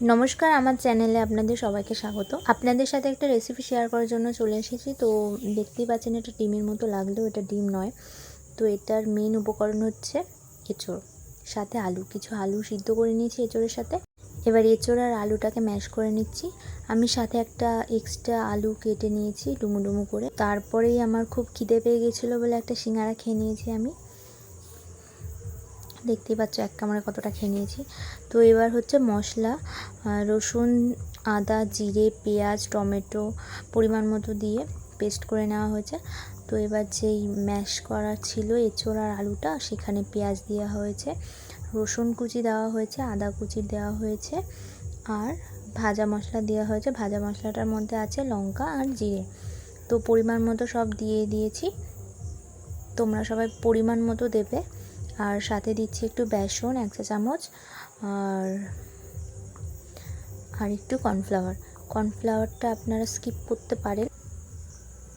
নমস্কার, আমার চ্যানেলে আপনাদের সবাইকে স্বাগত। আপনাদের সাথে একটা রেসিপি শেয়ার করার জন্য চলে এসেছি। তো দেখতেই পাচ্ছেন, এটা ডিমের মতো লাগলেও এটা ডিম নয়। তো এটার মেন উপকরণ হচ্ছে এঁচোড়, সাথে আলু। কিছু আলু সিদ্ধ করে নিয়েছি এঁচোড়ের সাথে। এবার এঁচোড় আর আলুটাকে ম্যাশ করে নিচ্ছি। আমি সাথে একটা এক্সট্রা আলু কেটে নিয়েছি, ডুমু ডুমু করে। তারপরেই আমার খুব খিদে পেয়ে গেছিল বলে একটা সিঙ্গারা খেয়ে নিয়েছি আমি। দেখতেই পাচ্ছ এক কামড়ে কতটা খেয়ে নিয়েছি। তো এবার হচ্ছে মশলা রসুন, আদা, জিরে, পেঁয়াজ, টমেটো পরিমাণ মতো দিয়ে পেস্ট করে নেওয়া হয়েছে। তো এবার যেই ম্যাশ করা ছিল এঁচোড় আর আলুটা, সেখানে পেঁয়াজ দেওয়া হয়েছে, রসুন কুচি দেওয়া হয়েছে, আদা কুচি দেওয়া হয়েছে, আর ভাজা মশলা দেওয়া হয়েছে। ভাজা মশলাটার মধ্যে আছে লঙ্কা আর জিরে। তো পরিমাণ মতো সব দিয়ে দিয়েছি। তোমরা সবাই পরিমাণ মতো দেবে। আর সাথে দিচ্ছি একটু বেসন, এক চা চামচ, আর আর একটু কর্নফ্লাওয়ার। কর্নফ্লাওয়ারটা আপনারা স্কিপ করতে পারেন।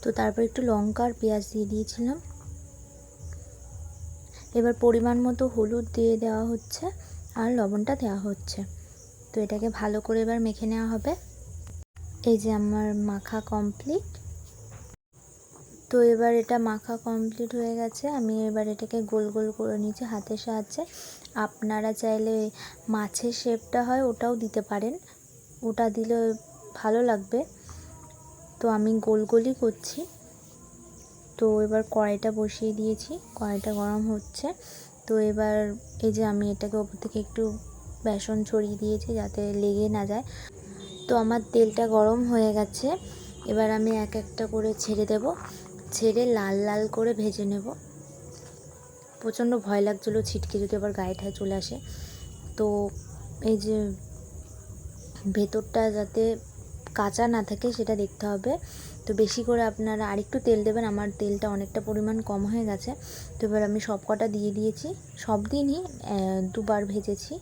তো তারপর একটু লঙ্কা আর পেঁয়াজ দিয়ে দিয়েছিলাম। এবার পরিমাণ মতো হলুদ দিয়ে দেওয়া হচ্ছে আর লবণটা দেওয়া হচ্ছে। তো এটাকে ভালো করে এবার মেখে নেওয়া হবে। এই যে আমার মাখা কমপ্লিট। তো এবার এটা মাখা কমপ্লিট হয়ে গেছে। আমি এবার এটাকে গোল গোল করে নিয়েছি হাতের সাহায্যে। আপনারা চাইলে মাছের শেপটা হয় ওটাও দিতে পারেন। ওটা দিলে ভালো লাগবে। তো আমি গোল গোলই করছি। তো এবার কড়াইটা বসিয়ে দিয়েছি। কড়াইটা গরম হচ্ছে। তো এবার এই যে আমি এটাকে ওপর থেকে একটু বেসন ছড়িয়ে দিয়েছি যাতে লেগে না যায়। তো আমার তেলটা গরম হয়ে গেছে। এবার আমি এক একটা করে ছেড়ে দেব। ছেড়ে লাল লাল করে ভেজে নেব। প্রচণ্ড ভয় লাগছিল ছিটকে যদি আবার গায়ে ঠায় চলে আসে। তো এই যে ভেতরটা যাতে কাঁচা না থাকে সেটা দেখতে হবে। তো বেশি করে আপনারা আরেকটু তেল দেবেন, আমার তেলটা অনেকটা পরিমাণ কম হয়ে গেছে। তো এবার আমি সব কটা দিয়ে দিয়েছি। সব দিনই দুবার ভেজেছি।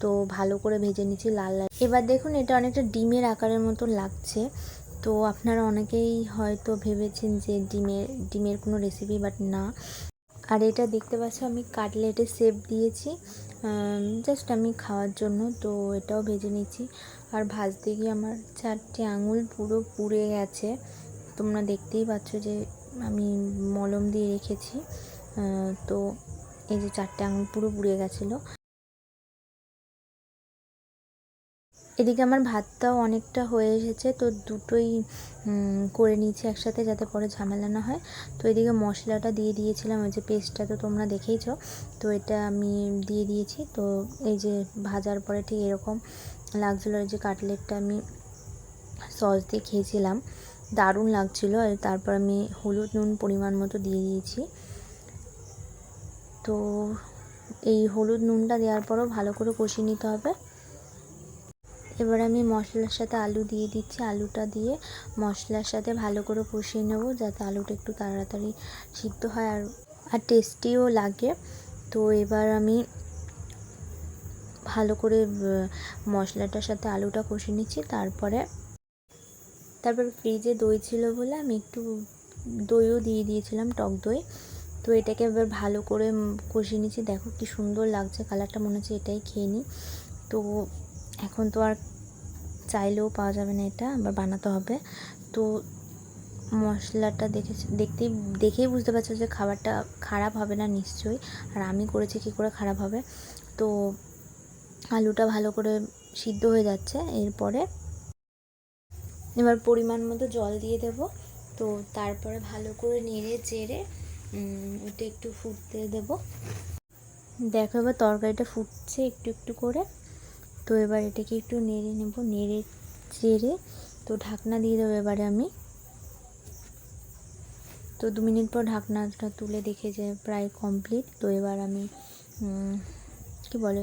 তো ভালো করে ভেজে নিচ্ছি লাল লাল। এবার দেখুন, এটা অনেকটা ডিমের আকারের মতো লাগছে। তো আপনারা অনেকেই হয়তো ভেবেছেন যে ডিমের ডিমের কোনো রেসিপি বাট না। আর এটা দেখতে পাচ্ছ, আমি কাটলেটে শেপ দিয়েছি জাস্ট আমি খাওয়ার জন্য, তো এটাও ভেজে নিচ্ছি। আর ভাজতে গিয়ে আমার চারটে আঙুল পুরো পুড়ে গেছে। তোমরা দেখতেই পাচ্ছ যে আমি মলম দিয়ে রেখেছি তো এই যে চারটে আঙুল পুরো পুড়ে গেছিল। এদিকে আমার ভাতটাও অনেকটা হয়ে এসেছে, তো দুটোই করে নিয়েছি একসাথে যাতে পরে ঝামেলা না হয়। তো এদিকে মশলাটা দিয়ে দিয়েছিলাম, ওই যে পেস্টটা তো তোমরা দেখেইছ। তো এটা আমি দিয়ে দিয়েছি, তো এই যে ভাজার পরে ঠিক এরকম লাগছিল যে কাটলেটটা আমি সস দিয়ে খেয়েছিলাম। দারুণ লাগছিল, আর তারপর আমি হলুদ নুন পরিমাণ মতো দিয়ে দিয়েছি। তো এই হলুদ নুনটা দেওয়ার পরও ভালো করে কষিয়ে নিতে হবে। এবার আমি মশলার সাথে আলু দিয়ে দিচ্ছি। আলুটা দিয়ে মশলার সাথে ভালো করে কষিয়ে নেব যাতে আলুটা একটু তাড়াতাড়ি সিদ্ধ হয় আর আর টেস্টিও লাগে। তো এবার আমি ভালো করে মশলাটার সাথে আলুটা কষিয়ে নিচ্ছি। তারপরে, তারপর ফ্রিজে দই ছিল বলে আমি একটু দইও দিয়ে দিয়েছিলাম, টক দই। তো এটাকে এবার ভালো করে কষিয়ে নিচ্ছি। দেখো কি সুন্দর লাগছে, কালারটা মনে হচ্ছে এটাই খেয়ে নিই। তো এখন তো আর চাইলেও পাওয়া যাবে না এটা, আবার বানাতে হবে। তো মশলাটা দেখে দেখতেই দেখেই বুঝতে পারছ যে খাবারটা খারাপ হবে না নিশ্চয়ই, আর আমি করেছি কী করে খারাপ হবে। তো আলুটা ভালো করে সিদ্ধ হয়ে যাচ্ছে, এরপরে এবার পরিমাণ মতো জল দিয়ে দেব। তো তারপরে ভালো করে নেড়ে চেড়ে ওটা একটু ফুটতে দেব। দেখো এবার তরকারিটা ফুটছে একটু একটু করে। তো এবার এটাকে একটু নেড়ে নেব, নেড়ে চেড়ে। তো ঢাকনা দিয়ে দেবো এবারে আমি। তো দু মিনিট পর ঢাকনাটা তুলে দেখে যে প্রায় কমপ্লিট তো এবার আমি কি বলে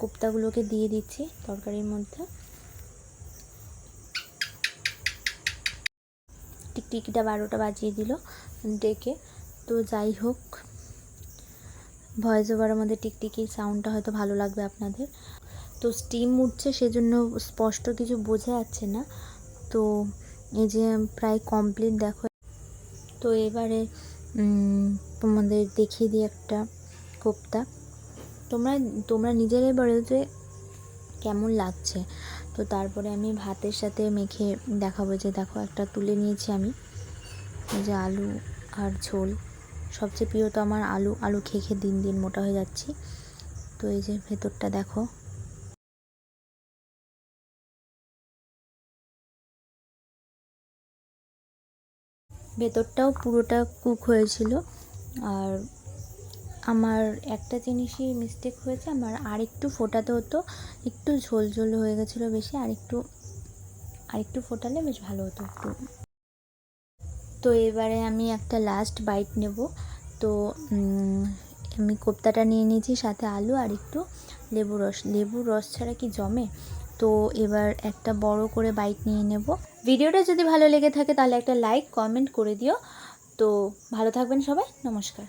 কোপ্তাগুলোকে দিয়ে দিচ্ছি তরকারির মধ্যে। টিকটিকিটা বারোটা বাজিয়ে দিল ডেকে। তো যাই হোক, ভয়েস ওভারের মধ্যে টিকটিকির সাউন্ডটা হয়তো ভালো লাগবে আপনাদের। তো স্টিম উঠছে সেজন্য স্পষ্ট কিছু বোঝা যাচ্ছে না। তো এই যে প্রায় কমপ্লিট দেখো। তো এবারে তোমাদের দেখিয়ে দিই একটা কোপ্তা। তোমরা তোমরা নিজেরাই বলো যে কেমন লাগছে। তো তারপরে আমি ভাতের সাথে মেখে দেখাবো যে দেখো একটা তুলে নিয়েছি আমি। এই যে আলু আর ঝোল। সবচেয়ে প্রিয় তো আমার আলু আলু খেয়ে খেয়ে দিন দিন মোটা হয়ে যাচ্ছি। তো এই যে ভেতরটা দেখো। ভেতরটাও পুরোটা কুক হয়েছিল। আর আমার একটা জিনিসই মিস্টেক হয়েছে, আমার আর একটু ফোটাতে হতো, একটু ঝোল ঝোল হয়ে গেছিল বেশি আর একটু আর একটু ফোটালে বেশ ভালো হতো একটু। তো এবারে আমি একটা লাস্ট বাইট নেব। তো আমি কোপ্তাটা নিয়ে নিয়েছি, সাথে আলু আর একটু লেবু রস। লেবু রস ছাড়া কি জমে? তো এবার একটা বড় করে বাইট নিয়ে নেব। ভিডিওটা যদি ভালো লেগে থাকে তাহলে একটা লাইক কমেন্ট করে দিও। তো ভালো থাকবেন সবাই, নমস্কার।